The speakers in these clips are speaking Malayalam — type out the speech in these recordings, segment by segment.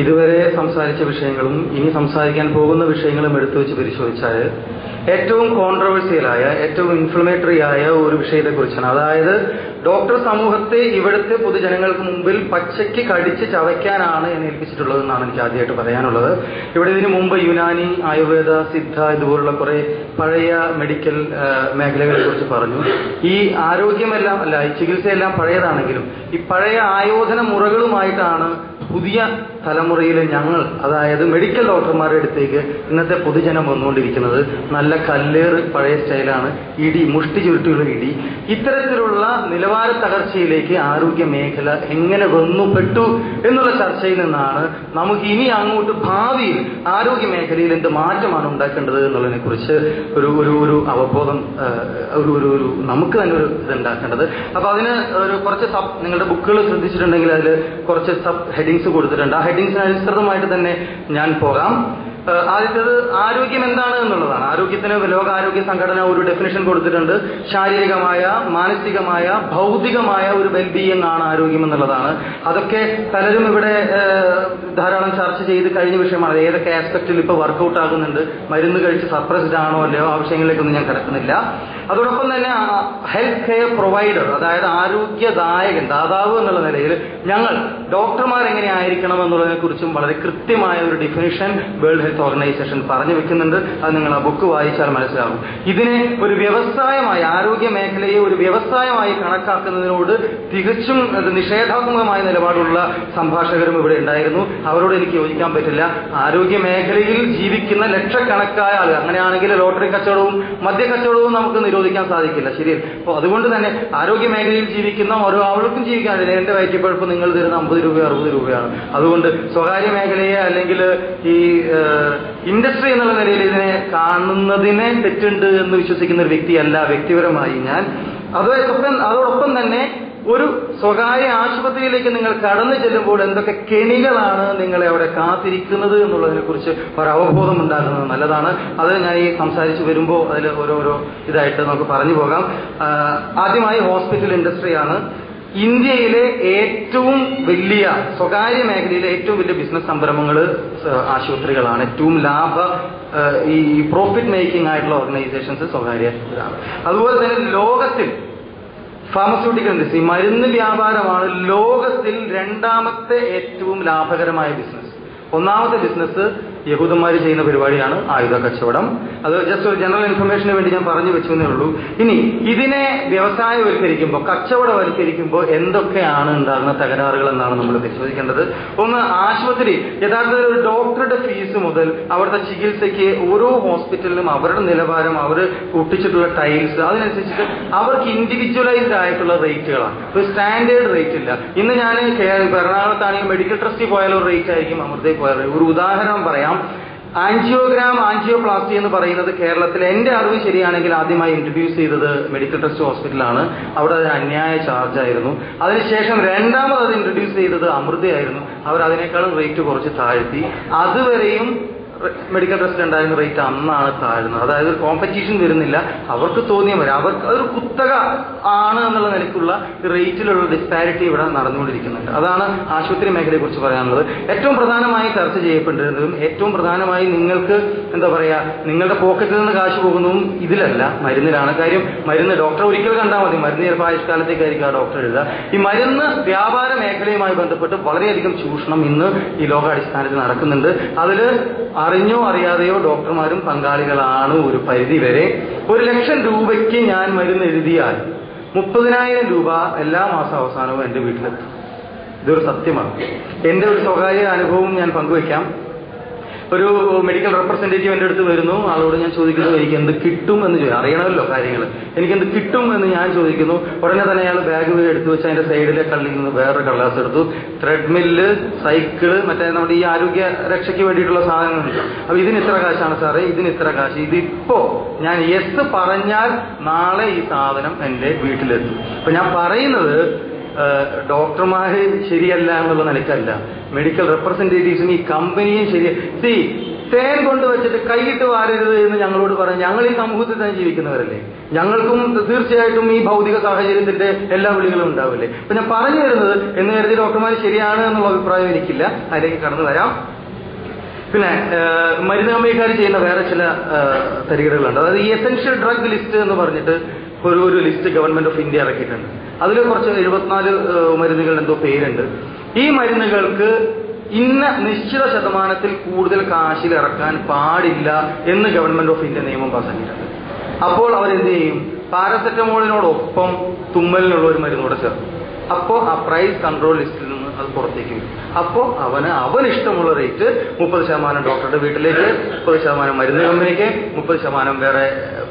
ഇതുവരെ സംസാരിച്ച വിഷയങ്ങളും ഇനി സംസാരിക്കാൻ പോകുന്ന വിഷയങ്ങളും എടുത്തു വെച്ച് പരിശോധിച്ചാൽ ഏറ്റവും കോൺട്രവേഴ്സിയലായ ഏറ്റവും ഇൻഫ്ലമേറ്ററി ആയ ഒരു വിഷയത്തെക്കുറിച്ചാണ്. അതായത് ഡോക്ടർ സമൂഹത്തെ ഇവിടുത്തെ പൊതുജനങ്ങൾക്ക് മുമ്പിൽ പച്ചയ്ക്ക് കടിച്ച് ചവയ്ക്കാനാണ് എന്നെ ഏൽപ്പിച്ചിട്ടുള്ളതെന്നാണ് എനിക്ക് ആദ്യമായിട്ട് പറയാനുള്ളത്. ഇവിടെ ഇതിനു മുമ്പ് യുനാനി ആയുർവേദ സിദ്ധ ഇതുപോലുള്ള കുറെ പഴയ മെഡിക്കൽ മേഖലകളെ കുറിച്ച് പറഞ്ഞു. ഈ ആരോഗ്യമെല്ലാം അല്ല ഈ ചികിത്സയെല്ലാം പഴയതാണെങ്കിലും ഈ പഴയ ആയോധന മുറകളുമായിട്ടാണ് പുതിയ തലമുറയിലെ ഞങ്ങൾ അതായത് മെഡിക്കൽ ഡോക്ടർമാരുടെ അടുത്തേക്ക് ഇന്നത്തെ പൊതുജനം വന്നുകൊണ്ടിരിക്കുന്നത് നല്ല കല്ലേറ് പഴയ സ്റ്റൈലാണ്. ഇടി മുഷ്ടി ചുരുട്ടിയുള്ള ഇടി. ഇത്തരത്തിലുള്ള നിലവാര തകർച്ചയിലേക്ക് ആരോഗ്യ മേഖല എങ്ങനെ വന്നു പെട്ടു എന്നുള്ള ചർച്ചയിൽ നിന്നാണ് നമുക്ക് ഇനി അങ്ങോട്ട് ഭാവിയിൽ ആരോഗ്യ മേഖലയിൽ എന്ത് മാറ്റമാണ് ഉണ്ടാക്കേണ്ടത് എന്നുള്ളതിനെ കുറിച്ച് ഒരു ഒരു ഒരു അവബോധം ഒരു ഒരു ഒരു നമുക്ക് തന്നെ ഒരു ഇത് ഉണ്ടാക്കേണ്ടത് അപ്പൊ അതിന് ഒരു കുറച്ച് സബ് നിങ്ങളുടെ ബുക്കുകൾ ശ്രദ്ധിച്ചിട്ടുണ്ടെങ്കിൽ അതിൽ കുറച്ച് സബ് ഹെഡിങ്സ് കൊടുത്തിട്ടുണ്ട്. ആ ഹെഡിങ്സിന് അനുസൃതമായിട്ട് തന്നെ ഞാൻ പോകാം. ആദ്യത്തേത് ആരോഗ്യം എന്താണ് എന്നുള്ളതാണ്. ആരോഗ്യത്തിന് ലോകാരോഗ്യ സംഘടന ഒരു ഡെഫിനിഷൻ കൊടുത്തിട്ടുണ്ട്. ശാരീരികമായ മാനസികമായ ഭൗതികമായ ഒരു വെൽബീയിങ് ആണ് ആരോഗ്യം എന്നുള്ളതാണ്. അതൊക്കെ പലരും ഇവിടെ ധാരാളം ചർച്ച ചെയ്ത് കഴിഞ്ഞ വിഷയമാണ്. ഏതൊക്കെ ആസ്പെക്റ്റിൽ ഇപ്പോൾ വർക്കൗട്ട് ആകുന്നുണ്ട് മരുന്ന് കഴിച്ച് സപ്രസ്ഡ് ആണോ അല്ലയോ ആ വിഷയങ്ങളിലേക്കൊന്നും ഞാൻ കിടക്കുന്നില്ല. അതോടൊപ്പം തന്നെ ഹെൽത്ത് കെയർ പ്രൊവൈഡർ അതായത് ആരോഗ്യദായകൻ ദാതാവ് എന്നുള്ള നിലയിൽ ഞങ്ങൾ ഡോക്ടർമാർ എങ്ങനെ ആയിരിക്കണം എന്നുള്ളതിനെ കുറിച്ചും വളരെ കൃത്യമായ ഒരു ഡിഫിനിഷൻ വേൾഡ് ഹെൽത്ത് ഓർഗനൈസേഷൻ പറഞ്ഞു വെക്കുന്നുണ്ട്. അത് നിങ്ങൾ ആ ബുക്ക് വായിച്ചാൽ മനസ്സിലാകും ഇതിനെ ഒരു വ്യവസായമായി ആരോഗ്യ മേഖലയെ ഒരു വ്യവസായമായി കണക്കാക്കുന്നതിനോട് തികച്ചും നിഷേധാത്മകമായ നിലപാടുള്ള സംഭാഷകരും ഇവിടെ ഉണ്ടായിരുന്നു. അവരോട് എനിക്ക് യോജിക്കാൻ പറ്റില്ല. ആരോഗ്യ മേഖലയിൽ ജീവിക്കുന്ന ലക്ഷക്കണക്കായ ആളുകൾ അങ്ങനെയാണെങ്കിൽ ലോട്ടറി കച്ചവടവും മദ്യ കച്ചവടവും നമുക്ക് നിരോധിക്കാൻ സാധിക്കില്ല. ശരി അപ്പോൾ അതുകൊണ്ട് തന്നെ ആരോഗ്യ മേഖലയിൽ ജീവിക്കുന്ന ഓരോ ആളുകൾക്കും ജീവിക്കാൻ. എന്റെ വയറ്റിപ്പഴപ്പ് നിങ്ങൾ തരുന്ന അമ്പത് രൂപയോ അറുപത് രൂപയാണ് അതുകൊണ്ട് സ്വകാര്യ മേഖലയെ അല്ലെങ്കിൽ ഈ ഇൻഡസ്ട്രി എന്നുള്ള നിലയിൽ ഇതിനെ കാണുന്നതിനെ തെറ്റുണ്ട് എന്ന് വിശ്വസിക്കുന്ന ഒരു വ്യക്തിയല്ല വ്യക്തിപരമായി ഞാൻ. അതോടൊപ്പം അതോടൊപ്പം തന്നെ ഒരു സ്വകാര്യ ആശുപത്രിയിലേക്ക് നിങ്ങൾ കടന്നു ചെല്ലുമ്പോൾ എന്തൊക്കെ കെണികളാണ് നിങ്ങളെ അവിടെ കാത്തിരിക്കുന്നത് എന്നുള്ളതിനെ കുറിച്ച് ഒരു അവബോധം ഉണ്ടാകുന്നത് നല്ലതാണ്. അത് ഞാൻ ഈ സംസാരിച്ച് വരുമ്പോൾ അതിൽ ഓരോരോ ഇതായിട്ട് നമുക്ക് പറഞ്ഞു പോകാം. ആദ്യമായി ഹോസ്പിറ്റൽ ഇൻഡസ്ട്രിയാണ്. ഇന്ത്യയിലെ ഏറ്റവും വലിയ സ്വകാര്യ മേഖലയിലെ ഏറ്റവും വലിയ ബിസിനസ് സംരംഭങ്ങൾ ആശുപത്രികളാണ്. ഏറ്റവും ലാഭ ഈ പ്രോഫിറ്റ് മേക്കിംഗ് ആയിട്ടുള്ള ഓർഗനൈസേഷൻസ് സ്വകാര്യ ഇതാണ് അതുപോലെ തന്നെ ലോകത്തിൽ ഫാർമസ്യൂട്ടിക്കൽ ഇൻഡസ്ട്രി മരുന്ന് വ്യാപാരമാണ് ലോകത്തിൽ രണ്ടാമത്തെ ഏറ്റവും ലാഭകരമായ ബിസിനസ് ഒന്നാമത്തെ ബിസിനസ് യഹൂദന്മാർ ചെയ്യുന്ന പരിപാടിയാണ് ആയുധ കച്ചവടം. അത് ജസ്റ്റ് ഒരു ജനറൽ ഇൻഫർമേഷന് വേണ്ടി ഞാൻ പറഞ്ഞു വെച്ചു എന്നേ ഉള്ളൂ. ഇനി ഇതിനെ വ്യവസായവൽക്കരിക്കുമ്പോൾ കച്ചവടവൽക്കരിക്കുമ്പോൾ എന്തൊക്കെയാണ് ഉണ്ടാകുന്ന തകരാറുകൾ എന്നാണ് നമ്മൾ പരിശോധിക്കേണ്ടത്. ഒന്ന് ആശുപത്രി. യഥാർത്ഥത്തിൽ ഒരു ഡോക്ടറുടെ ഫീസ് മുതൽ അവിടുത്തെ ചികിത്സയ്ക്ക് ഓരോ ഹോസ്പിറ്റലിലും അവരുടെ നിലവാരം അവർ ഒട്ടിച്ചിട്ടുള്ള ടൈൽസ് അതിനനുസരിച്ചിട്ട് അവർക്ക് ഇൻഡിവിജ്വലൈസ്ഡ് ആയിട്ടുള്ള റേറ്റുകളാണ് ഒരു സ്റ്റാൻഡേർഡ് റേറ്റ് ഇല്ല. ഇന്ന് ഞാൻ എറണാകുളത്താണെങ്കിൽ മെഡിക്കൽ ട്രസ്റ്റിൽ പോയാലോ റേറ്റ് ആയിരിക്കും അമൃതയിൽ പോയാൽ ഒരു ഉദാഹരണം പറയാം. ആൻജിയോഗ്രാം ആൻജിയോപ്ലാസ്റ്റി എന്ന് പറയുന്നത് കേരളത്തിൽ എന്റെ അറിവ് ശരിയാണെങ്കിൽ ആദ്യമായി ഇൻട്രൊഡ്യൂസ് ചെയ്തത് മെഡിക്കൽ ട്രസ്റ്റ് ഹോസ്പിറ്റലാണ് അവിടെ അത് അന്യായ ചാർജ് ആയിരുന്നു. അതിനുശേഷം രണ്ടാമത് അത് ഇൻട്രൊഡ്യൂസ് ചെയ്തത് അമൃതയായിരുന്നു. അവർ അതിനേക്കാളും റേറ്റ് കുറച്ച് താഴ്ത്തി. അതുവരെയും മെഡിക്കൽ ട്രസ്റ്റ് ഉണ്ടായിരുന്ന റേറ്റ് അന്നാണ് താഴ്ന്നത്. അതായത് കോമ്പറ്റീഷൻ വരുന്നില്ല. അവർക്ക് തോന്നിയ വരെ അവർക്ക് അതൊരു കുത്തക ആണ് എന്നുള്ള നിലയ്ക്കുള്ള റേറ്റിലുള്ള ഡിസ്പാരിറ്റി ഇവിടെ നടന്നുകൊണ്ടിരിക്കുന്നുണ്ട്. അതാണ് ആശുപത്രി മേഖലയെ കുറിച്ച് പറയാനുള്ളത്. ഏറ്റവും പ്രധാനമായി ചർച്ച ചെയ്യപ്പെട്ടിരുന്നതും ഏറ്റവും പ്രധാനമായി നിങ്ങൾക്ക് എന്താ പറയാ നിങ്ങളുടെ പോക്കറ്റിൽ നിന്ന് കാശ് പോകുന്നതും ഇതിലല്ല. മരുന്നിലാണ് കാര്യം. മരുന്ന് ഡോക്ടറെ ഒരിക്കൽ കണ്ടാൽ മതി. മരുന്ന് ചിലപ്പോൾ ആയുഷ്കാലത്തേക്കായിരിക്കും ആ ഡോക്ടർ എഴുതുക. ഈ മരുന്ന് വ്യാപാര മേഖലയുമായി ബന്ധപ്പെട്ട് വളരെയധികം ചൂഷണം ഇന്ന് ഈ ലോകാടിസ്ഥാനത്തിൽ നടക്കുന്നുണ്ട്. അതിൽ അറിഞ്ഞോ അറിയാതെയോ ഡോക്ടർമാരും പങ്കാളികളാണ് ഒരു പരിധി വരെ. ഒരു ലക്ഷം രൂപയ്ക്ക് ഞാൻ മരുന്ന് എഴുതിയാൽ മുപ്പതിനായിരം രൂപ എല്ലാ മാസം അവസാനവും എന്റെ വീട്ടിലെത്തും. ഇതൊരു സത്യമാണ്. എന്റെ ഒരു സ്വകാര്യ അനുഭവവും ഞാൻ പങ്കുവയ്ക്കാം. ഒരു മെഡിക്കൽ റെപ്രസെന്റേറ്റീവ് എന്റെ അടുത്ത് വരുന്നു. ആളോട് ഞാൻ ചോദിക്കുന്നു എനിക്ക് എന്ത് കിട്ടും എന്ന് ചോദിക്കും അറിയണമല്ലോ കാര്യങ്ങൾ എനിക്ക് എന്ത് കിട്ടും എന്ന് ഞാൻ ചോദിക്കുന്നു. ഉടനെ തന്നെ അയാൾ ബാഗ് എടുത്തു വെച്ച് അതിന്റെ സൈഡിലെ കള്ളിൽ നിന്ന് വേറൊരു കള്ളാസ് എടുത്തു. ത്രെഡ്മില്ല് സൈക്കിൾ മറ്റേ നമ്മുടെ ഈ ആരോഗ്യ രക്ഷയ്ക്ക് വേണ്ടിയിട്ടുള്ള സാധനങ്ങളുണ്ട് അപ്പൊ ഇതിന് ഇത്ര കാശാണ് സാറേ ഇതിന് ഇത്ര കാശ്. ഇതിപ്പോ ഞാൻ യെസ് പറഞ്ഞാൽ നാളെ ഈ സാധനം എന്റെ വീട്ടിലെത്തും. അപ്പൊ ഞാൻ പറയുന്നത് ഡോക്ടർമാര് ശരിയല്ല എന്നുള്ള നിലയ്ക്കല്ല മെഡിക്കൽ റെപ്രസെന്റേറ്റീവ്സും ഈ കമ്പനിയും ശരി സി തേൻ കൊണ്ടുവച്ചിട്ട് കൈയിട്ട് വാരരുത് എന്ന് ഞങ്ങളോട് പറഞ്ഞു ഞങ്ങൾ ഈ സമൂഹത്തിൽ തന്നെ ജീവിക്കുന്നവരല്ലേ? ഞങ്ങൾക്കും തീർച്ചയായിട്ടും ഈ ഭൗതിക സാഹചര്യത്തിന്റെ എല്ലാ വിളികളും ഉണ്ടാവില്ലേ? അപ്പൊ ഞാൻ പറഞ്ഞു വരുന്നത് എന്ന് കരുതി ഡോക്ടർമാർ ശരിയാണ് എന്നുള്ള അഭിപ്രായം എനിക്കില്ല. അതിലേക്ക് കടന്നു വരാം. പിന്നെ മരുന്ന് കമ്പനിക്കാർ ചെയ്യുന്ന വേറെ ചില തരികളുണ്ട് അതായത് ഈ എസെൻഷ്യൽ ഡ്രഗ് ലിസ്റ്റ് എന്ന് പറഞ്ഞിട്ട് ഒരു ഒരു ലിസ്റ്റ് ഗവൺമെന്റ് ഓഫ് ഇന്ത്യ ഇറക്കിയിട്ടുണ്ട്. അതിൽ കുറച്ച് എഴുപത്തിനാല് മരുന്നുകളുടെ എന്തോ പേരുണ്ട്. ഈ മരുന്നുകൾക്ക് ഇന്ന നിശ്ചിത ശതമാനത്തിൽ കൂടുതൽ കാശിൽ ഇറക്കാൻ പാടില്ല എന്ന് ഗവൺമെന്റ് ഓഫ് ഇന്ത്യ നിയമം പാസ്സാക്കിയിട്ടുണ്ട് അപ്പോൾ അവരെന്ത് ചെയ്യും? പാരസെറ്റമോളിനോടൊപ്പം തുമ്മലിനുള്ള ഒരു മരുന്നോട് ചേർക്കും. അപ്പോൾ ആ പ്രൈസ് കൺട്രോൾ ലിസ്റ്റിൽ നിന്ന് അത് പുറത്തേക്ക് വരും. അപ്പോൾ അവന് അവൻ ഇഷ്ടമുള്ള റേറ്റ് മുപ്പത് ശതമാനം ഡോക്ടറുടെ വീട്ടിലേക്ക് മുപ്പത് ശതമാനം മരുന്ന് കമ്പനിക്ക് മുപ്പത് ശതമാനം വേറെ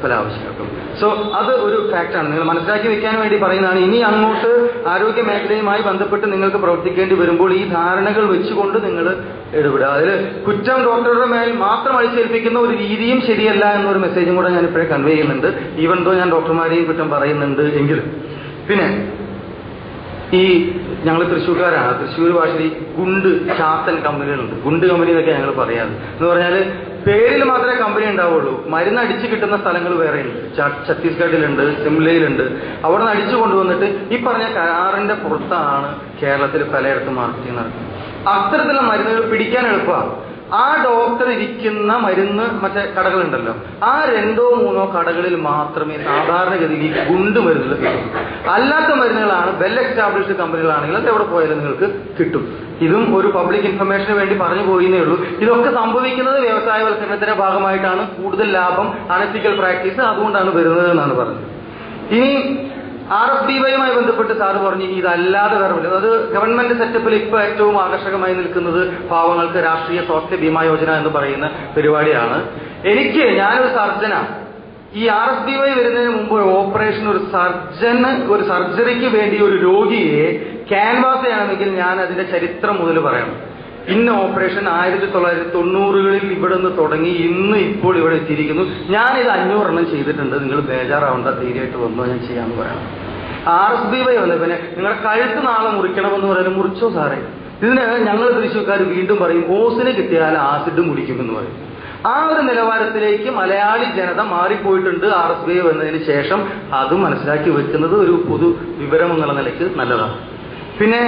പല ആവശ്യങ്ങൾക്കും. സോ അത് ഒരു ഫാക്റ്റാണ് നിങ്ങൾ മനസ്സിലാക്കി വെക്കാൻ വേണ്ടി പറയുന്നതാണ്. ഇനി അങ്ങോട്ട് ആരോഗ്യ മേഖലയുമായി ബന്ധപ്പെട്ട് നിങ്ങൾക്ക് പ്രവർത്തിക്കേണ്ടി വരുമ്പോൾ ഈ ധാരണകൾ വെച്ചുകൊണ്ട് നിങ്ങൾ ഇടപെടുക. അതിൽ കുറ്റം ഡോക്ടറുടെ മേൽ മാത്രം അടിച്ചേൽപ്പിക്കുന്ന ഒരു രീതിയും ശരിയല്ല എന്നൊരു മെസ്സേജും കൂടെ ഞാൻ ഇപ്പോഴേ കൺവേ ചെയ്യുന്നുണ്ട്. ഈവൻ ദോ ഞാൻ ഡോക്ടർമാരെയും കുറ്റം പറയുന്നുണ്ട് എങ്കിലും. പിന്നെ ഈ ഞങ്ങൾ തൃശ്ശൂർക്കാരാണ് തൃശ്ശൂർ ഭാഷയിൽ ഗുണ്ട് ചാത്തൻ കമ്പനികളുണ്ട്. ഗുണ്ട് കമ്പനി എന്നൊക്കെ ഞങ്ങൾ പറയാറ്. എന്ന് പറഞ്ഞാൽ പേരിൽ മാത്രമേ കമ്പനി ഉണ്ടാവുള്ളൂ. മരുന്ന് അടിച്ചു കിട്ടുന്ന സ്ഥലങ്ങൾ വേറെയുണ്ട്. ഛത്തീസ്ഗഡിലുണ്ട് സിംലയിലുണ്ട്. അവിടെ നിന്ന് അടിച്ചു കൊണ്ടുവന്നിട്ട് ഈ പറഞ്ഞ കരാറിന്റെ പുറത്താണ് കേരളത്തിൽ പലയിടത്തും മാർക്കറ്റിംഗ് നടക്കുന്നത്. അത്തരത്തിലുള്ള മരുന്നുകൾ പിടിക്കാൻ എളുപ്പമാണ് ആ ഡോക്ടർ ഇരിക്കുന്ന മരുന്ന് മറ്റേ കടകളുണ്ടല്ലോ. ആ രണ്ടോ മൂന്നോ കടകളിൽ മാത്രമേ സാധാരണഗതിയിൽ ഗുണ്ട് മരുന്നുകൾ കിട്ടും. അല്ലാത്ത മരുന്നുകളാണ് വെൽ എസ്റ്റാബ്ലിഷ്ഡ് കമ്പനികളാണെങ്കിൽ അത് എവിടെ പോയാലും നിങ്ങൾക്ക് കിട്ടും. ഇതും ഒരു പബ്ലിക് ഇൻഫർമേഷന് വേണ്ടി പറഞ്ഞു പോയിന്നേ ഉള്ളൂ. ഇതൊക്കെ സംഭവിക്കുന്നത് വ്യവസായവൽക്കരണത്തിന്റെ ഭാഗമായിട്ടാണ്. കൂടുതൽ ലാഭം അനത്തിക്കൽ പ്രാക്ടീസ് അതുകൊണ്ടാണ് വരുന്നത് എന്നാണ് പറഞ്ഞത്. ഇനി ആർ എഫ് ഡി വൈയുമായി ബന്ധപ്പെട്ട് സാറ് പറഞ്ഞു ഇതല്ലാതെ വേറെ അത് ഗവൺമെന്റ് സെറ്റപ്പിൽ ഇപ്പോൾ ഏറ്റവും ആകർഷകമായി നിൽക്കുന്നത് പാവങ്ങൾക്ക് രാഷ്ട്രീയ സ്വാസ്ഥ്യ ബീമാ യോജന എന്ന് പറയുന്ന പരിപാടിയാണ്. എനിക്ക് ഞാനൊരു സർജനാണ് ഈ ആർ എഫ് ഡി വൈ വരുന്നതിന് മുമ്പ് ഓപ്പറേഷൻ ഒരു സർജന് ഒരു സർജറിക്ക് വേണ്ടി ഒരു രോഗിയെ ക്യാൻവാസ് ചെയ്യണമെങ്കിൽ ഞാൻ അതിന്റെ ചരിത്രം മുതൽ പറയണം. ഇന്ന ഓപ്പറേഷൻ ആയിരത്തി തൊള്ളായിരത്തി തൊണ്ണൂറുകളിൽ ഇവിടെ നിന്ന് തുടങ്ങി ഇന്ന് ഇപ്പോൾ ഇവിടെ എത്തിയിരിക്കുന്നു. ഞാനിത് അഞ്ഞൂറെണ്ണം ചെയ്തിട്ടുണ്ട്. നിങ്ങൾ ബേജാറാവേണ്ട ധൈര്യമായിട്ട് വന്നു ഞാൻ ചെയ്യാമെന്ന് പറയണം. ആർ എസ് ബി വൈ പിന്നെ നിങ്ങളുടെ കഴുത്ത് നാളെ മുറിക്കണമെന്ന് പറയുന്നത് മുറിച്ചോ സാറേ? ഇതിന് ഞങ്ങൾ തൃശ്ശൂർക്കാർ വീണ്ടും പറയും ഓസിന് കിട്ടിയാൽ ആസിഡും കുടിക്കുമെന്ന് പറയും. ആ ഒരു നിലവാരത്തിലേക്ക് മലയാളി ജനത മാറിപ്പോയിട്ടുണ്ട് ആർ എസ് ബി വന്നതിന് ശേഷം. അത് മനസ്സിലാക്കി വെക്കുന്നത് ഒരു പൊതു വിവരം എന്നുള്ള നിലയ്ക്ക് നല്ലതാണ്. പിന്നെ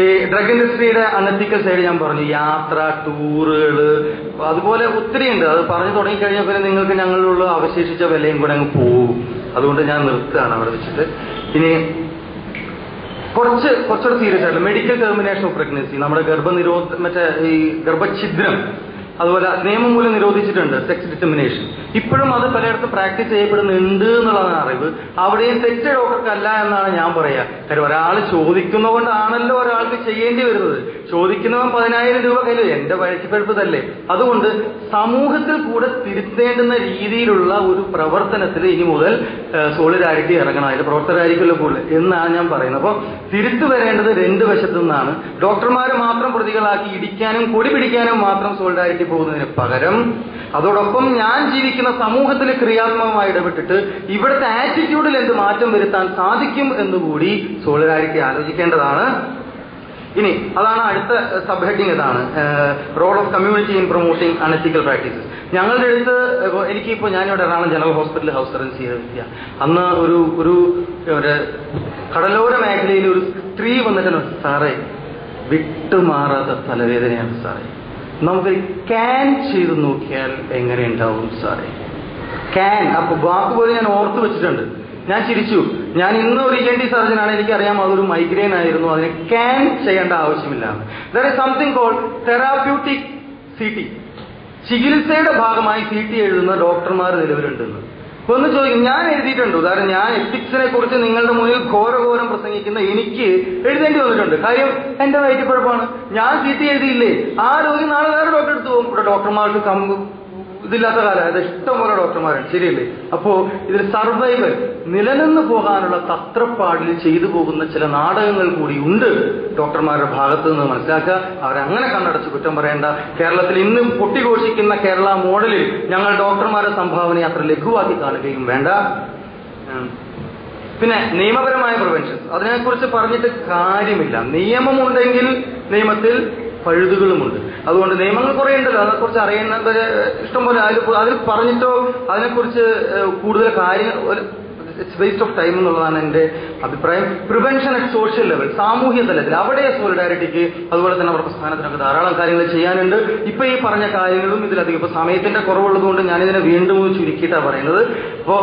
ഈ ഡ്രഗ് ഇൻഡസ്ട്രിയുടെ അനത്തിക്കൽ സൈഡ് ഞാൻ പറഞ്ഞു യാത്ര ടൂറുകൾ അതുപോലെ ഒത്തിരി ഉണ്ട് അത് പറഞ്ഞു തുടങ്ങിക്കഴിഞ്ഞാൽ പിന്നെ നിങ്ങൾക്ക് ഞങ്ങളിലുള്ള അവശേഷിച്ച വിലയും കൂടെ അങ്ങ് പോകും. അതുകൊണ്ട് ഞാൻ നിർത്തുകയാണ് അവിടെ വെച്ചിട്ട്. ഇനി കുറച്ച് കുറച്ചുകൂടെ സീരിയസ് ആയിട്ടുള്ള മെഡിക്കൽ ടെർമിനേഷൻ ഓഫ് പ്രഗ്നൻസി നമ്മുടെ ഗർഭനിരോധ മറ്റേ ഈ ഗർഭഛിദ്രം അതുപോലെ നിയമം മൂലം നിരോധിച്ചിട്ടുണ്ട് സെക്സ് ഡിറ്റർമിനേഷൻ ഇപ്പോഴും അത് പലയിടത്തും പ്രാക്ടീസ് ചെയ്യപ്പെടുന്നുണ്ട് എന്നുള്ളതാണ് അറിവ്. അവിടെയും തെറ്റ് ഡോക്ടർക്കല്ല എന്നാണ് ഞാൻ പറയുക കാര്യം ഒരാൾ ചോദിക്കുന്നതുകൊണ്ടാണല്ലോ ഒരാൾക്ക് ചെയ്യേണ്ടി വരുന്നത്. ചോദിക്കുന്നവൻ പതിനായിരം രൂപ കയ്യിൽ എന്റെ വഴക്കിപ്പഴുപ്പ് തല്ലേ അതുകൊണ്ട് സമൂഹത്തിൽ കൂടെ തിരുത്തേണ്ടുന്ന രീതിയിലുള്ള ഒരു പ്രവർത്തനത്തിൽ ഇനി മുതൽ സോളിഡാരിറ്റി ഇറങ്ങണം. അതിന്റെ പ്രവർത്തകരായിരിക്കുമല്ലോ കൂടുതൽ. എന്നാണ് ഞാൻ പറയുന്നത്. അപ്പോൾ തിരുത്തു വരേണ്ടത് രണ്ട് വശത്തു നിന്നാണ് ഡോക്ടർമാരെ മാത്രം പ്രതികളാക്കി ഇടിക്കാനും കൊടി പിടിക്കാനും മാത്രം സോളിഡാരിറ്റി പോകുന്നതിന് പകരം അതോടൊപ്പം ഞാൻ ജീവിക്കുന്ന സമൂഹത്തിൽ ക്രിയാത്മകമായി ഇടപെട്ടിട്ട് ഇവിടുത്തെ ആറ്റിറ്റ്യൂഡിൽ എന്ത് മാറ്റം വരുത്താൻ സാധിക്കും എന്നുകൂടി സോളിഡാരിറ്റി ആലോചിക്കേണ്ടതാണ്. ഇനി അതാണ് അടുത്ത സബ് ഹെഡിങ് ഇതാണ് role of community in promoting unethical practices ഞങ്ങളുടെ അടുത്ത് എനിക്കിപ്പോൾ ഞാനിവിടെ എറണാകുളം ജനറൽ ഹോസ്പിറ്റലിൽ ഹൗസ് സർവീസ് ചെയ്ത വ്യക്തിയാണ് അന്ന് ഒരു ഒരു കടലോര മേഖലയിൽ ഒരു സ്ത്രീ വന്നിട്ട് സാറേ വിട്ടുമാറാത്ത തലവേദനയാണ് സാറേ. നമുക്ക് ക്യാൻ ചെയ്ത് നോക്കിയാൽ എങ്ങനെ ഉണ്ടാവും സാറേ? ക്യാൻ അപ്പൊ വാക്ക് പോലും ഞാൻ ഓർത്ത് വെച്ചിട്ടുണ്ട്. ഞാൻ ചിരിച്ചു. ഞാൻ ഇന്ന് ഒരു ഇ എൻ ടി സർജനാണ് എനിക്കറിയാം അതൊരു മൈഗ്രെയിൻ ആയിരുന്നു. അതിനെ ക്യാൻ ചെയ്യേണ്ട ആവശ്യമില്ല. There is something called therapeutic C T ചികിത്സയുടെ ഭാഗമായി സി ടി എഴുതുന്ന ഡോക്ടർമാർ നിലവിലുണ്ടെന്ന്. അപ്പൊ ഒന്ന് ചോദിക്കും ഞാൻ എഴുതിയിട്ടുണ്ട്. ഉദാഹരണം ഞാൻ എത്തിക്സിനെ കുറിച്ച് നിങ്ങളുടെ മുന്നിൽ ഘോരഘോരം പ്രസംഗിക്കുന്ന എനിക്ക് എഴുതേണ്ടി വന്നിട്ടുണ്ട്. കാര്യം എന്റെ വയറ്റിപ്പഴപ്പാണ് ഞാൻ സി ടി എഴുതിയില്ലേ? ആ രോഗി നാളെ വേറെ ഡോക്ടർ എടുത്ത് പോകും. ഇവിടെ ഡോക്ടർമാർക്ക് ഇതില്ലാത്ത കാലം. ഇഷ്ടംപോലെ ഡോക്ടർമാരാണ് ശരിയല്ലേ? അപ്പോ ഇതിൽ സർവൈവൽ നിലനിന്ന് പോകാനുള്ള തത്രപ്പാടിൽ ചെയ്തു പോകുന്ന ചില നാടകങ്ങൾ കൂടി ഉണ്ട് ഡോക്ടർമാരുടെ ഭാഗത്ത് നിന്ന് മനസ്സിലാക്കുക. അവരങ്ങനെ കണ്ണടച്ച് കുറ്റം പറയേണ്ട. കേരളത്തിൽ ഇന്നും പൊട്ടിഘോഷിക്കുന്ന കേരള മോഡലിൽ ഞങ്ങൾ ഡോക്ടർമാരുടെ സംഭാവന അത്ര ലഘുവാക്കി കാണുകയും വേണ്ട. പിന്നെ നിയമപരമായ പ്രിവെൻഷൻസ് അതിനെക്കുറിച്ച് പറഞ്ഞിട്ട് കാര്യമില്ല. നിയമമുണ്ടെങ്കിൽ നിയമത്തിൽ പഴുതുകളുമുണ്ട്. അതുകൊണ്ട് നിയമങ്ങൾ കുറേ ഉണ്ടല്ലോ. അതിനെക്കുറിച്ച് അറിയുന്നവര് ഇഷ്ടംപോലെ അതിൽ അതിൽ പറഞ്ഞിട്ടോ അതിനെക്കുറിച്ച് കൂടുതൽ കാര്യങ്ങൾ ഇറ്റ്സ് വേസ്റ്റ് ഓഫ് ടൈം എന്നുള്ളതാണ് എന്റെ അഭിപ്രായം. പ്രിവെൻഷൻ അറ്റ് സോഷ്യൽ ലെവൽ സാമൂഹ്യ തലത്തിൽ അവിടെ സോളിഡാരിറ്റിക്ക് അതുപോലെ തന്നെ അവരുടെ പ്രസ്ഥാനത്തിനൊക്കെ ധാരാളം കാര്യങ്ങൾ ചെയ്യാനുണ്ട്. ഇപ്പൊ ഈ പറഞ്ഞ കാര്യങ്ങളും ഇതിലധികം ഇപ്പൊ സമയത്തിന്റെ കുറവുള്ളതുകൊണ്ട് ഞാനിതിനെ വീണ്ടും ചുരുക്കിയിട്ടാണ് പറയുന്നത്. അപ്പോൾ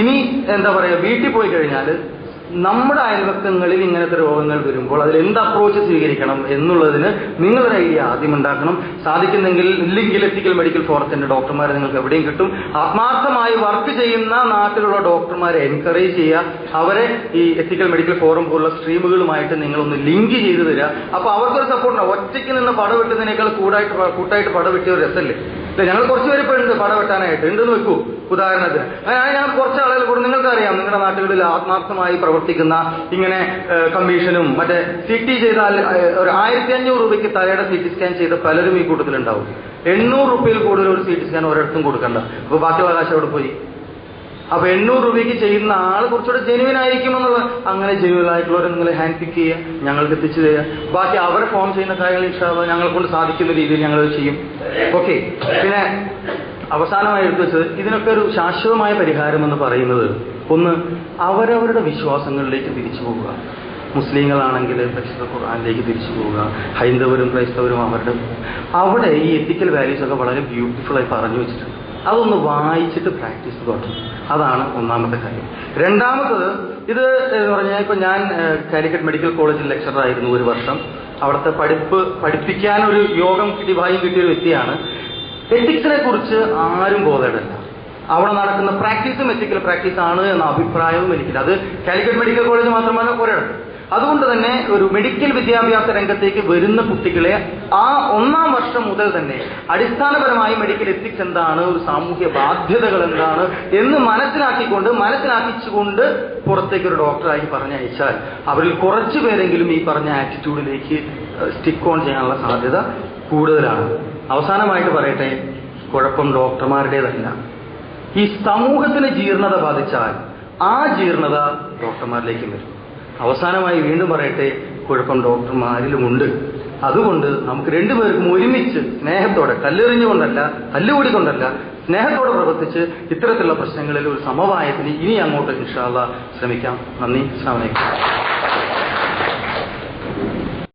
ഇനി എന്താ പറയുക വീട്ടിൽ പോയി കഴിഞ്ഞാൽ നമ്മുടെ അയൽവക്കങ്ങളിൽ ഇങ്ങനത്തെ രോഗങ്ങൾ വരുമ്പോൾ അതിൽ എന്ത് അപ്രോച്ച് സ്വീകരിക്കണം എന്നുള്ളതിന് നിങ്ങളൊരു ഐഡിയ ആദ്യം ഉണ്ടാക്കണം. സാധിക്കുന്നെങ്കിൽ ഇല്ലെങ്കിൽ എത്തിക്കൽ മെഡിക്കൽ ഫോറത്തിന്റെ ഡോക്ടർമാരെ നിങ്ങൾക്ക് എവിടെയും കിട്ടും. ആത്മാർത്ഥമായി വർക്ക് ചെയ്യുന്ന നാട്ടിലുള്ള ഡോക്ടർമാരെ എൻകറേജ് ചെയ്യുക. അവരെ ഈ എത്തിക്കൽ മെഡിക്കൽ ഫോറം പോലുള്ള സ്ട്രീമുകളുമായിട്ട് നിങ്ങളൊന്ന് ലിങ്ക് ചെയ്ത് തരിക. അപ്പൊ അവർക്കൊരു സപ്പോർട്ട് ഒറ്റയ്ക്ക് നിന്ന് പടവെട്ടുന്നതിനേക്കാൾ കൂടായിട്ട് കൂട്ടായിട്ട് പടവെട്ടിയ ഒരു രസമല്ലേ ഞങ്ങൾ കുറച്ച് പേര് ഇപ്പോൾ ഉണ്ട് പടവെട്ടാനായിട്ട് ഉണ്ടെന്ന് വെക്കൂ ഉദാഹരണത്തിന്. അങ്ങനെ ഞാൻ കുറച്ച് ആളുകൾ കൂടെ നിങ്ങൾക്കറിയാം. നിങ്ങളുടെ നാട്ടുകളിൽ ആത്മാർത്ഥമായി പ്രവർത്തിക്കുന്ന ഇങ്ങനെ കമ്മീഷനും മറ്റേ സി ടി ചെയ്താൽ ഒരു ആയിരത്തി അഞ്ഞൂറ് രൂപയ്ക്ക് തലയുടെ സി ടി സ്കാൻ ചെയ്ത പലരും ഈ കൂട്ടത്തിലുണ്ടാവും. എണ്ണൂറ് രൂപയിൽ കൂടുതൽ ഒരു സി ടി സ്കാൻ ഒരിടത്തും കൊടുക്കണ്ട. അപ്പൊ ബാക്കിയുള്ള കാശ് അവിടെ പോയി? അപ്പൊ എണ്ണൂറ് രൂപയ്ക്ക് ചെയ്യുന്ന ആൾ കുറച്ചുകൂടെ ജെനുവിൻ ആയിരിക്കും അങ്ങനെ ജെനുവിൻ ആയിട്ടുള്ളവരെ നിങ്ങൾ ഹാൻഡ് പിക്ക് ചെയ്യുക ഞങ്ങൾക്ക് എത്തിച്ചു തരിക. ബാക്കി അവരെ ഫോം ചെയ്യുന്ന കാര്യങ്ങൾ ഇഷ്ടമാവുക ഞങ്ങളെ കൊണ്ട് സാധിക്കുന്ന രീതിയിൽ ഞങ്ങൾ ചെയ്യും. ഓക്കെ പിന്നെ അവസാനമായി എടുത്തു വെച്ചത് ഇതിനൊക്കെ ഒരു ശാശ്വതമായ പരിഹാരം എന്ന് പറയുന്നത് ഒന്ന് അവരവരുടെ വിശ്വാസങ്ങളിലേക്ക് തിരിച്ചു പോവുക. മുസ്ലിങ്ങളാണെങ്കിൽ പരിശുദ്ധ ഖുർആാനിലേക്ക് തിരിച്ചു പോവുക. ഹൈന്ദവരും ക്രൈസ്തവരും അവരുടെ അവിടെ ഈ എത്തിക്കൽ വാല്യൂസ് ഒക്കെ വളരെ ബ്യൂട്ടിഫുൾ ആയി പറഞ്ഞു വെച്ചിട്ടുണ്ട്. അതൊന്ന് വായിച്ചിട്ട് പ്രാക്ടീസ് തുടങ്ങും. അതാണ് ഒന്നാമത്തെ കാര്യം. രണ്ടാമത്തത് ഇത് എന്ന് പറഞ്ഞാൽ ഇപ്പൊ ഞാൻ കാലിക്കറ്റ് മെഡിക്കൽ കോളേജിൽ ലെക്ചറർ ആയിരുന്നു ഒരു വർഷം. അവിടുത്തെ പഠിപ്പ് പഠിപ്പിക്കാൻ ഒരു യോഗം കിട്ടി ഭാഗ്യം കിട്ടിയ ഒരു വ്യക്തിയാണ്. എത്തിക്സിനെ കുറിച്ച് ആരും ബോധമല്ല അവിടെ നടക്കുന്ന പ്രാക്ടീസും എത്തിക്കൽ പ്രാക്ടീസ് ആണ് എന്ന അഭിപ്രായവും എനിക്കില്ല. അത് കാലിക്കറ്റ് മെഡിക്കൽ കോളേജ് മാത്രമല്ല ഒരിടത്ത്. അതുകൊണ്ട് തന്നെ ഒരു മെഡിക്കൽ വിദ്യാഭ്യാസ രംഗത്തേക്ക് വരുന്ന കുട്ടികളെ ആ ഒന്നാം വർഷം മുതൽ തന്നെ അടിസ്ഥാനപരമായി മെഡിക്കൽ എത്തിക്സ് എന്താണ് ഒരു സാമൂഹ്യ ബാധ്യതകൾ എന്താണ് എന്ന് മനസ്സിലാക്കിക്കൊണ്ട് മനസ്സിലാക്കിച്ചുകൊണ്ട് പുറത്തേക്ക് ഒരു ഡോക്ടറായി പറഞ്ഞയച്ചാൽ അവരിൽ കുറച്ചു പേരെങ്കിലും ഈ പറഞ്ഞ ആറ്റിറ്റ്യൂഡിലേക്ക് സ്റ്റിക്ക് ഓൺ ചെയ്യാനുള്ള സാധ്യത കൂടുതലാണ്. അവസാനമായിട്ട് പറയട്ടെ കുഴപ്പം ഡോക്ടർമാരുടേതല്ല. ഈ സമൂഹത്തിന് ജീർണത ബാധിച്ചാൽ ആ ജീർണത ഡോക്ടർമാരിലേക്കും വരും. അവസാനമായി വീണ്ടും പറയട്ടെ കുഴപ്പം ഡോക്ടർമാരിലുമുണ്ട്. അതുകൊണ്ട് നമുക്ക് രണ്ടുപേർക്കും ഒരുമിച്ച് സ്നേഹത്തോടെ കല്ലെറിഞ്ഞുകൊണ്ടല്ല തല്ലുകൂടിക്കൊണ്ടല്ല സ്നേഹത്തോടെ പ്രവർത്തിച്ച് ഇത്തരത്തിലുള്ള പ്രശ്നങ്ങളിൽ ഒരു സമവായത്തിന് ഇനി അങ്ങോട്ട് ഇൻഷാല്ല ശ്രമിക്കാം. നന്ദി. വലൈക്കും